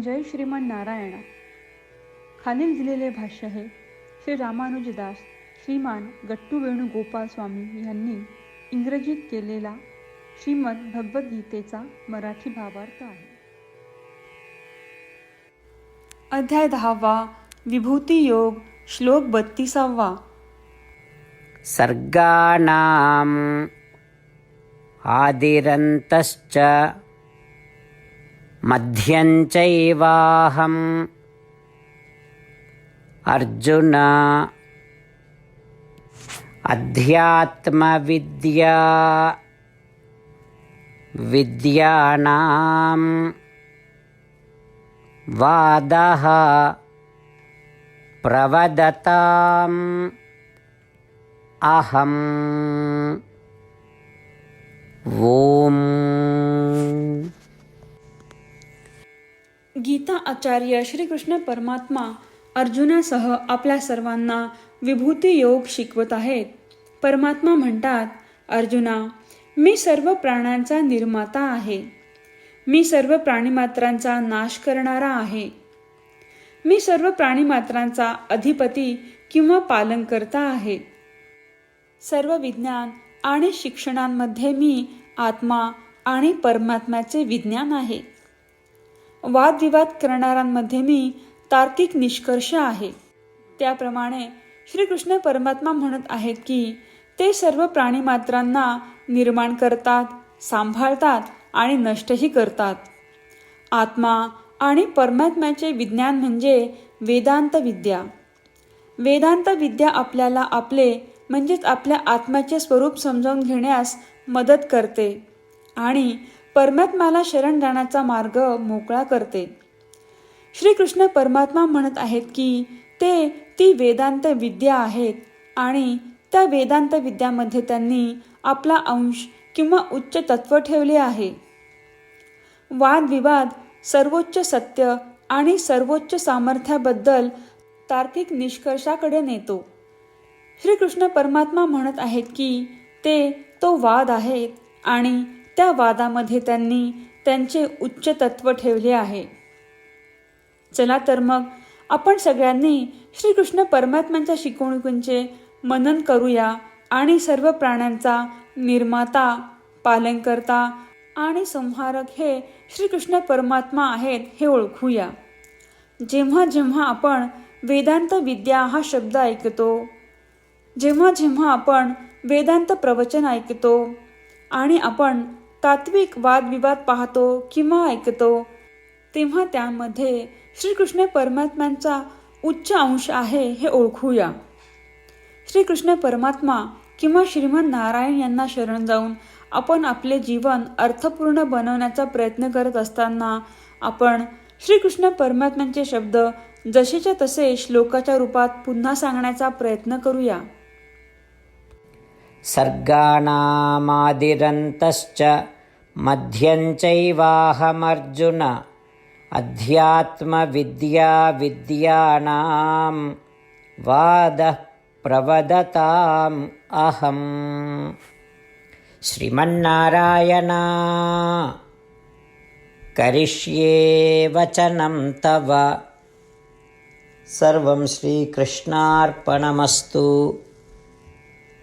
जय श्रीमान नारायणा. खालील दिलेले भाष्य हे श्री रामानुजदास श्रीमान गट्टू वेणुगोपाल स्वामी यांनी इंग्रजीत केलेला श्रीमद भगवद्गीतेचा मराठी भावार्थ आहे. अध्याय दहावा विभूती योग श्लोक बत्तीसावा. सर्गाणाम् आदिरन्तश्च मध्यञ्चैवाहम्। अर्जुन अध्यात्मविद्या विद्यानां वादः प्रवदताम् अहम्। ॐ। गीता आचार्य श्रीकृष्ण परमात्मा अर्जुनासह आपल्या सर्वांना विभूती योग शिकवत आहेत. परमात्मा म्हणतात अर्जुना मी सर्व प्राण्यांचा निर्माता आहे. मी सर्व प्राणीमात्रांचा नाश करणारा आहे. मी सर्व प्राणीमात्रांचा अधिपती किंवा पालनकर्ता आहे. सर्व विज्ञान आणि शिक्षणांमध्ये मी आत्मा आणि परमात्म्याचे विज्ञान आहे. वादविवाद करणाऱ्यांमध्ये मी तार्किक निष्कर्ष आहे. त्याप्रमाणे श्रीकृष्ण परमात्मा म्हणत आहेत की ते सर्व प्राणीमात्रांना निर्माण करतात सांभाळतात आणि नष्टही करतात. आत्मा आणि परमात्म्याचे विज्ञान म्हणजे वेदांत विद्या वेदांत विद्या आपल्याला आपले म्हणजेच आपल्या आत्म्याचे स्वरूप समजावून घेण्यास मदत करते आणि परमात्माला शरण जाण्याचा मार्ग मोकळा करते. श्रीकृष्ण परमात्मा म्हणत आहेत की ते ती वेदांत विद्या आहेत आणि त्या वेदांत विद्यामध्ये त्यांनी आपला अंश किंवा उच्च तत्व ठेवले आहे. वादविवाद सर्वोच्च सत्य आणि सर्वोच्च सामर्थ्याबद्दल तार्किक निष्कर्षाकडे नेतो. श्रीकृष्ण परमात्मा म्हणत आहेत की ते तो वाद आहेत आणि त्या वादामध्ये त्यांनी त्यांचे उच्च तत्व ठेवले आहे. चला तर मग आपण सगळ्यांनी श्रीकृष्ण परमात्म्यांच्या शिकवणुकींचे मनन करूया आणि सर्व प्राण्यांचा निर्माता पालनकर्ता आणि संहारक हे श्रीकृष्ण परमात्मा आहेत हे ओळखूया. जेव्हा जेव्हा आपण वेदांत विद्या हा शब्द ऐकतो जेव्हा जेव्हा आपण वेदांत प्रवचन ऐकतो आणि आपण तात्विक वादविवाद पाहतो किंवा ऐकतो तेव्हा त्यामध्ये श्रीकृष्ण परमात्म्यांचा उच्च अंश आहे हे ओळखूया. श्रीकृष्ण परमात्मा किंवा श्रीमन नारायण यांना शरण जाऊन आपण आपले जीवन अर्थपूर्ण बनवण्याचा प्रयत्न करत असताना आपण श्रीकृष्ण परमात्म्यांचे शब्द जसेच्या तसे श्लोकाच्या रूपात पुन्हा सांगण्याचा प्रयत्न करूया. सर्गाणामादिरन्तश्च मध्यञ्चैवाहमर्जुन अध्यात्मविद्या विद्यानां वादः प्रवदताम् अहम् श्रीमन्नारायणा करिष्ये वचनं तव सर्वं श्रीकृष्णार्पणमस्तु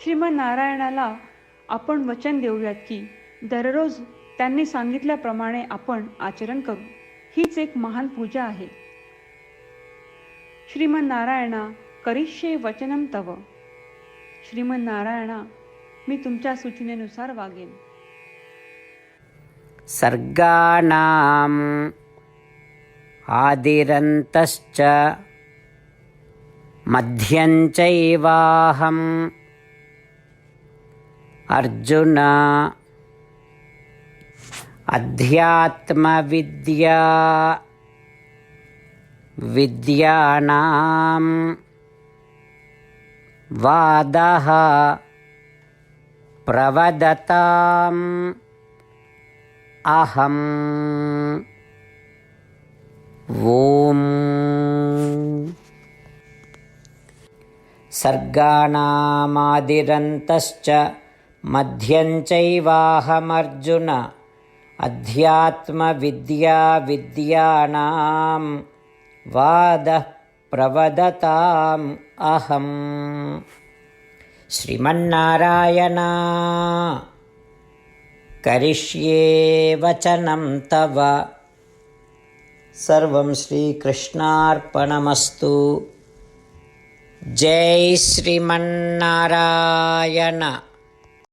श्रीमनारायणाला आपण वचन देऊयात की दररोज त्यांनी सांगितल्याप्रमाणे आपण आचरण करू. हीच एक महान पूजा आहे. श्रीमन नारायणा करिष्ये वचनम तव. श्रीमन नारायणा मी तुमच्या सूचनेनुसार वागेन. सर्गाणाम आदिरन्तश्च मध्यञ्चैवाहम् अर्जुन। अध्यात्मविद्या। विद्यानां वादः। प्रवदताम्। अहम्। ॐ। सर्गाणामादिरन्तश्च मध्यञ्चैवाहमर्जुन अध्यात्मविद्या विद्यानां वादः प्रवदताम् अहम्। श्रीमन्नारायणा करिष्ये वचनं तव। सर्वं श्रीकृष्णार्पणमस्तु। जय श्रीमन्नारायण।